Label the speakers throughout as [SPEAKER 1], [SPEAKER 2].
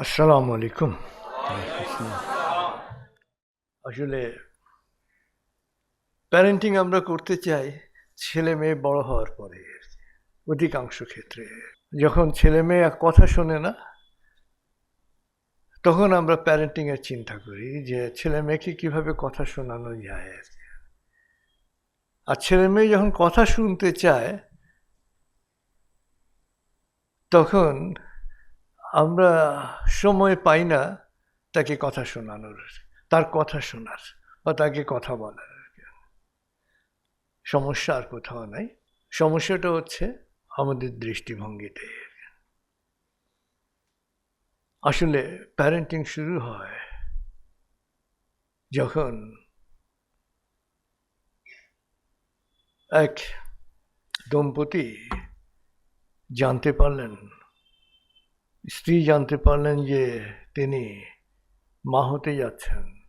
[SPEAKER 1] আসসালামু আলাইকুম আসলে প্যারেন্টিং আমরা করতে চাই ছেলে মেয়ে বড় হওয়ার পরে। অধিকাংশ ক্ষেত্রে। যখন ছেলে মেয়ে কথা শোনে না, তখন আমরা প্যারেন্টিং এর চিন্তা করি যে ছেলে মেয়েকে কীভাবে কথা শোনানো যায়। আর ছেলে মেয়ে যখন কথা শুনতে চায়, তখন আমরা সময় পাই না তাকে কথা শোনানোর, তার কথা শোনার বা তাকে কথা বলার। সমস্যা আর কোথাও নাই। সমস্যাটা হচ্ছে আমাদের দৃষ্টিভঙ্গিতে। আসলে প্যারেন্টিং শুরু হয় যখন এক দম্পতি জানতে পারলেন স্ত্রী জানতে পারলেন যে তিনি মা হতে যাচ্ছেন।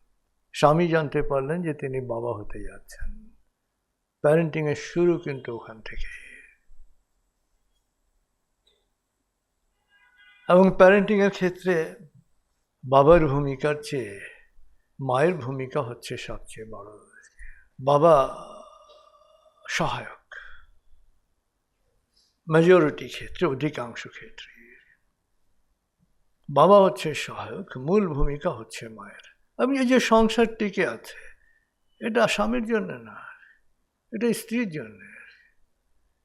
[SPEAKER 1] স্বামী জানতে পারলেন যে তিনি বাবা হতে যাচ্ছেন। প্যারেন্টিং এর শুরু কিন্তু ওখান থেকে। এবং প্যারেন্টিং এর ক্ষেত্রে বাবার ভূমিকার চেয়ে মায়ের ভূমিকা হচ্ছে সবচেয়ে বড়। বাবা সহায়ক। মেজরিটি ক্ষেত্রে, অধিকাংশ ক্ষেত্রে। বাবা হচ্ছে সহায়ক, মূল ভূমিকা হচ্ছে মায়ের। আমি এই যে সংসার টিকে আছে, এটা স্বামীর জন্য না, এটা স্ত্রীর জন্য।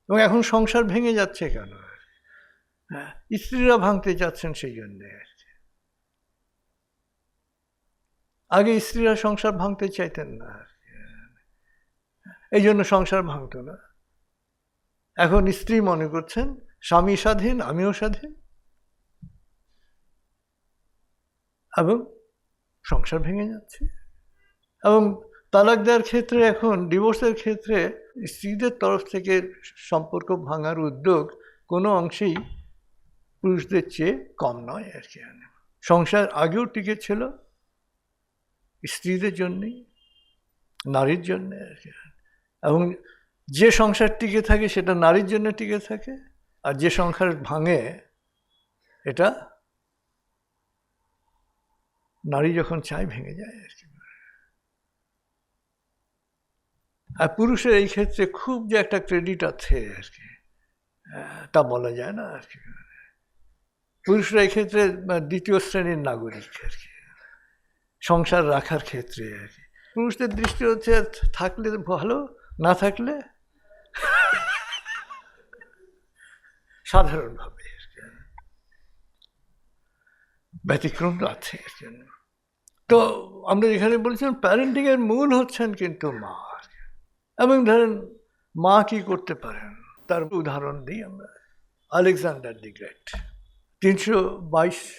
[SPEAKER 1] এবং এখন সংসার ভেঙে যাচ্ছে কেন? হ্যাঁ স্ত্রীরা ভাঙতে যাচ্ছেন সেই জন্যে। আগে স্ত্রীরা সংসার ভাঙতে চাইতেন না। এই জন্য সংসার ভাঙতো না। এখন স্ত্রী মনে করছেন, স্বামী স্বাধীন, আমিও স্বাধীন। এবং সংসার ভেঙে যাচ্ছে। এবং তালাক দেওয়ার ক্ষেত্রে এখন ডিভোর্সের ক্ষেত্রে স্ত্রীদের তরফ থেকে সম্পর্ক ভাঙার উদ্যোগ কোনো অংশেই পুরুষদের চেয়ে কম নয় আর কি সংসার আগেও টিকে ছিল, স্ত্রীদের জন্যেই, নারীর জন্য আর কি। এবং যে সংসার টিকে থাকে সেটা নারীর জন্য টিকে থাকে, আর যে সংসার ভাঙে, এটা নারী যখন চায় ভেঙে যায় আর কি। আর পুরুষের এই ক্ষেত্রে খুব যে একটা ক্রেডিট আছে আর কি তা বলা যায় না আর কি। পুরুষরা এই ক্ষেত্রে দ্বিতীয় শ্রেণির নাগরিক আর কি, সংসার রাখার ক্ষেত্রে আর কি। পুরুষদের দৃষ্টি হচ্ছে থাকলে ভালো, না থাকলে সাধারণভাবে ব্যতিক্রম আছে এর জন্য তো আমরা যেখানে বলছিলাম প্যারেন্টিং এর মূল হচ্ছেন কিন্তু মা। এবং ধরেন, মা কি করতে পারেন? তার উদাহরণ দিই আমরা। Alexander the great. তিনশো বাইশ,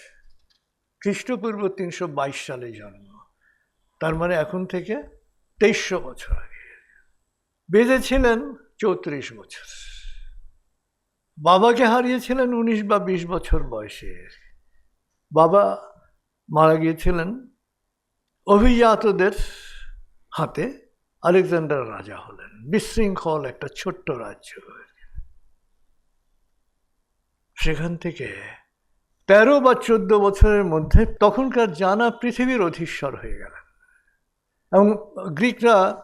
[SPEAKER 1] খ্রিস্টপূর্ব তিনশো বাইশ সালে জন্ম। তার মানে এখন থেকে তেইশশো বছর আগে। বেঁধে ছিলেন চৌত্রিশ বছর। বাবাকে হারিয়েছিলেন উনিশ বা বিশ বছর বয়সে। বাবা মারা গিয়েছিলেন অভিজাতদের হাতে আলেকজান্ডার রাজা হলেন। বিশৃঙ্খল একটা ছোট্ট রাজ্য সেখান থেকে তেরো বা চোদ্দ বছরের মধ্যে তখনকার জানা পৃথিবীর অধীশ্বর হয়ে গেলেন। এবং গ্রিকরা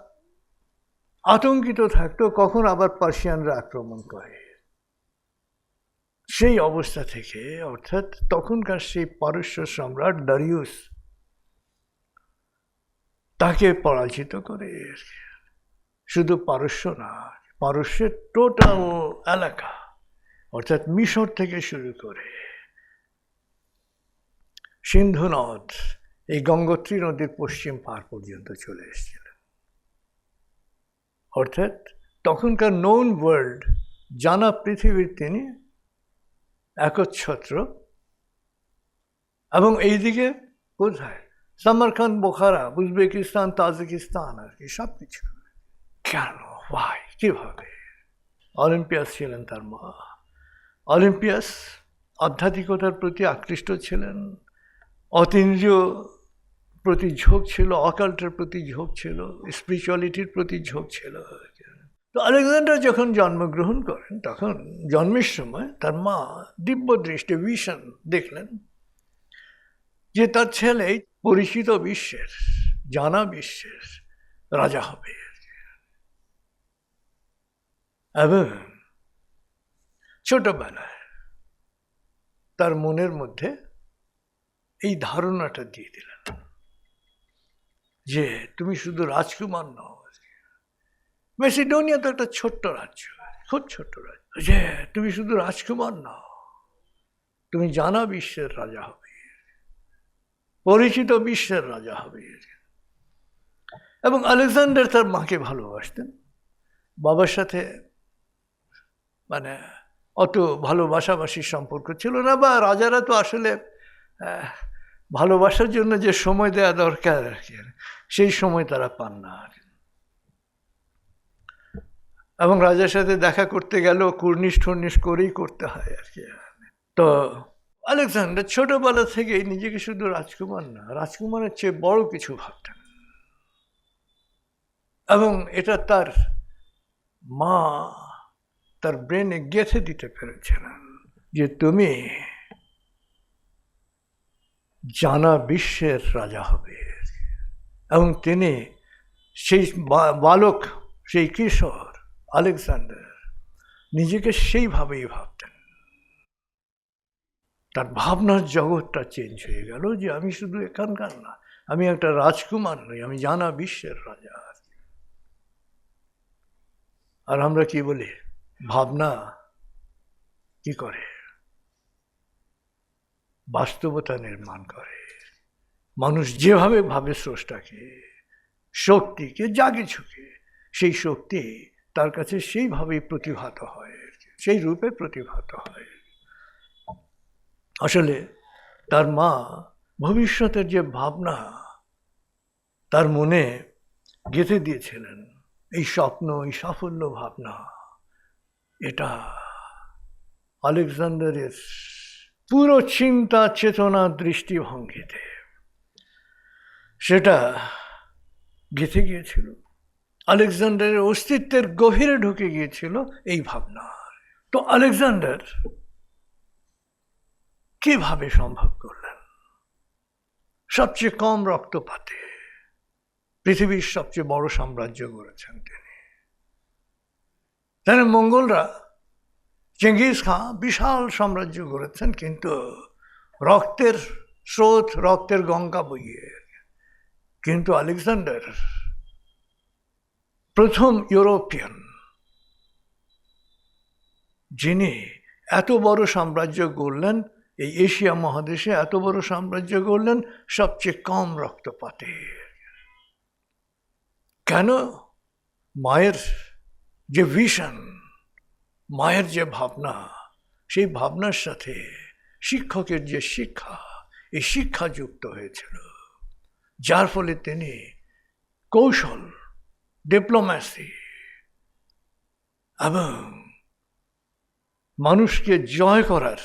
[SPEAKER 1] আতঙ্কিত থাকতো কখন আবার পার্সিয়ানরা আক্রমণ করে। সেই অবস্থা থেকে, অর্থাৎ তখনকার সেই পারস্য সম্রাট ডারিউস তাকে পরাজিত করে শুধু পারস্য না, পারস্যের টোটাল এলাকা, অর্থাৎ মিশর থেকে শুরু করে সিন্ধু নদ এই গঙ্গোত্রী নদীর পশ্চিম পার পর্যন্ত চলে এসেছিলেন অর্থাৎ তখনকার নোন ওয়ার্ল্ড জানা পৃথিবীর তিনি একচ্ছত্র। এবং এইদিকে কোথায় সামারখান বোখারা উজবেকিস্তান তাজিকিস্তান আর কি সব কিছু। কেন? ভাই কীভাবে? অলিম্পিয়াস ছিলেন তার মা। অলিম্পিয়াস আধ্যাত্মিকতার প্রতি আকৃষ্ট ছিলেন। অতীন্দ্রিয় প্রতি ঝোঁক ছিল, অকাল্টের প্রতি ঝোঁক ছিল স্পিরিচুয়ালিটির প্রতি ঝোঁক ছিল। তো আলেকজান্ডার যখন জন্মগ্রহণ করেন, তখন জন্মের সময় তার মা দিব্য দৃষ্টি ভিশন দেখলেন। যে তার ছেলে পরিচিত বিশ্বের, জানা বিশ্বের রাজা হবে। এবং ছোটবেলায় তার মনের মধ্যে এই ধারণাটা দিয়ে দিলেন যে তুমি শুধু রাজকুমার নও মেসিডোনিয়া তো একটা ছোট্ট রাজ্য, খুব ছোট্ট রাজ্য, যে তুমি শুধু রাজকুমার নও, তুমি জানা বিশ্বের রাজা হবে। পরিচিত বিশ্বের রাজা হবে এবং আলেকজান্ডার তার মাকে ভালোবাসতেন। বাবার সাথে মানে অত ভালোবাসাবাসির সম্পর্ক ছিল না বা রাজারা তো আসলে ভালোবাসার জন্য যে সময় দেওয়া দরকার আর কি। সেই সময় তারা পান না আর। এবং রাজার সাথে দেখা করতে গেলেও কুর্নিশ টুর্নিশ করেই করতে হয় আর কি। তো আলেকজান্ডার ছোটবেলা থেকেই নিজেকে শুধু রাজকুমার না, রাজকুমারের চেয়ে বড় কিছু ভাবতেন এবং এটা তার মা তার ব্রেনে গেঁথে দিতে পেরেছিলেন যে তুমি জানা বিশ্বের রাজা হবে। এবং তিনি সেই বালক, সেই কিশোর আলেকজান্ডার নিজেকে সেইভাবেই ভাবতেন। তার ভাবনার জগৎটা চেঞ্জ হয়ে গেল যে আমি শুধু এখানকার না, আমি একটা রাজকুমার নই, আমি জানা বিশ্বের রাজা। আর আমরা কি বলি? ভাবনা কি করে? বাস্তবতা নির্মাণ করে। মানুষ যেভাবে ভাবে স্রষ্টাকে, শক্তিকে, যা কিছুকে, সেই শক্তি তার কাছে সেইভাবেই প্রতিভাত হয়, সেই রূপে প্রতিভাত হয়। আসলে তার মা ভবিষ্যতের যে ভাবনা, তার মনে গেঁথে দিয়েছিলেন, এই স্বপ্ন, এই সাফল্য ভাবনা। এটা আলেকজান্ডারের পুরো চিন্তা, চেতনা, দৃষ্টিভঙ্গিতে সেটা গেঁথে গিয়েছিল। আলেকজান্ডারের অস্তিত্বের গভীরে ঢুকে গিয়েছিল এই ভাবনা। তো আলেকজান্ডার কীভাবে সম্ভব করলেন? সবচেয়ে কম রক্তপাতে পৃথিবীর সবচেয়ে বড় সাম্রাজ্য গড়েছেন তিনি। তাহলে মঙ্গলরা চেঙ্গিস খাঁ বিশাল সাম্রাজ্য গড়েছেন, কিন্তু রক্তের স্রোত, রক্তের গঙ্গা বইয়ে। কিন্তু আলেকজান্ডার প্রথম ইউরোপিয়ান, যিনি এত বড় সাম্রাজ্য গড়লেন এই এশিয়া মহাদেশে এত বড় সাম্রাজ্য গড়লেন সবচেয়ে কম রক্তপাতে। কেন? মায়ের যে ভিশন, মায়ের যে ভাবনা, সেই ভাবনার সাথে শিক্ষকের যে শিক্ষা, এই শিক্ষা যুক্ত হয়েছিল। যার ফলে তিনি কৌশল ডিপ্লোম্যাসি এবং মানুষকে জয় করার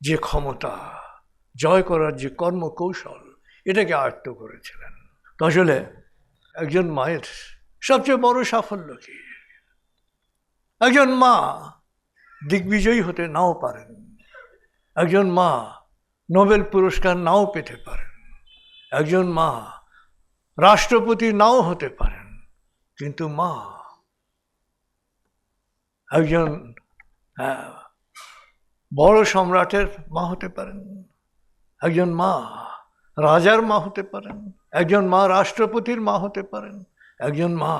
[SPEAKER 1] যে ক্ষমতা জয় করার যে কর্মকৌশল এটাকে আয়ত্ত করেছিলেন। তো আসলে একজন মায়ের সবচেয়ে বড় সাফল্য কি? একজন মা দিগ্বিজয়ী হতে নাও পারেন। একজন মা নোবেল পুরস্কার নাও পেতে পারেন। একজন মা রাষ্ট্রপতি নাও হতে পারেন। কিন্তু মা একজন হ্যাঁ, বড় সম্রাটের মা হতে পারেন, একজন মা, রাজার মা হতে পারেন, একজন মা রাষ্ট্রপতির মা হতে পারেন, একজন মা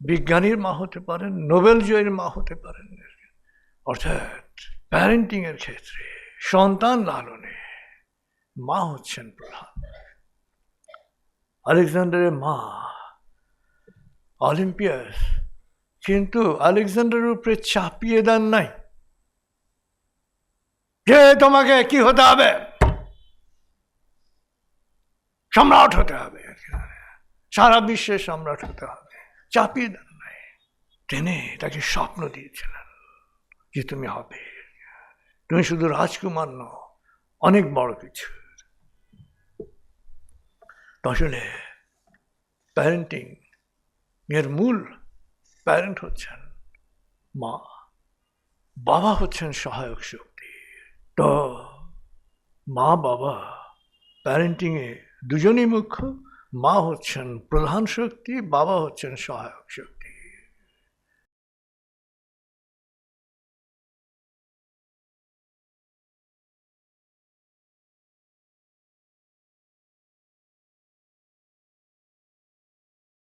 [SPEAKER 1] বিজ্ঞানীর মা হতে পারেন, নোবেল জয়ীর মা হতে পারেন। অর্থাৎ প্যারেন্টিং এর ক্ষেত্রে সন্তান লালনে মা হচ্ছেন প্রধান। আলেকজান্ডারের মা অলিম্পিয়াস কিন্তু আলেকজান্ডারের উপরে চাপিয়ে দেন নাই। যে তোমাকে কি হতে হবে? সম্রাট হতে হবে। সারা বিশ্বের সম্রাট হতে হবে। চাপিয়ে দেন নাই তিনি তাকে স্বপ্ন দিয়েছিলেন যে তুমি হবে। তুমি শুধু রাজকুমার নও, অনেক বড় কিছু। আসলে প্যারেন্টিং এর মূল প্যারেন্ট হচ্ছেন মা। বাবা হচ্ছেন সহায়ক শক্তি। তো মা বাবা প্যারেন্টিংয়ে দুজনই মুখ্য মা হচ্ছেন প্রধান শক্তি বাবা হচ্ছেন সহায়ক শক্তি।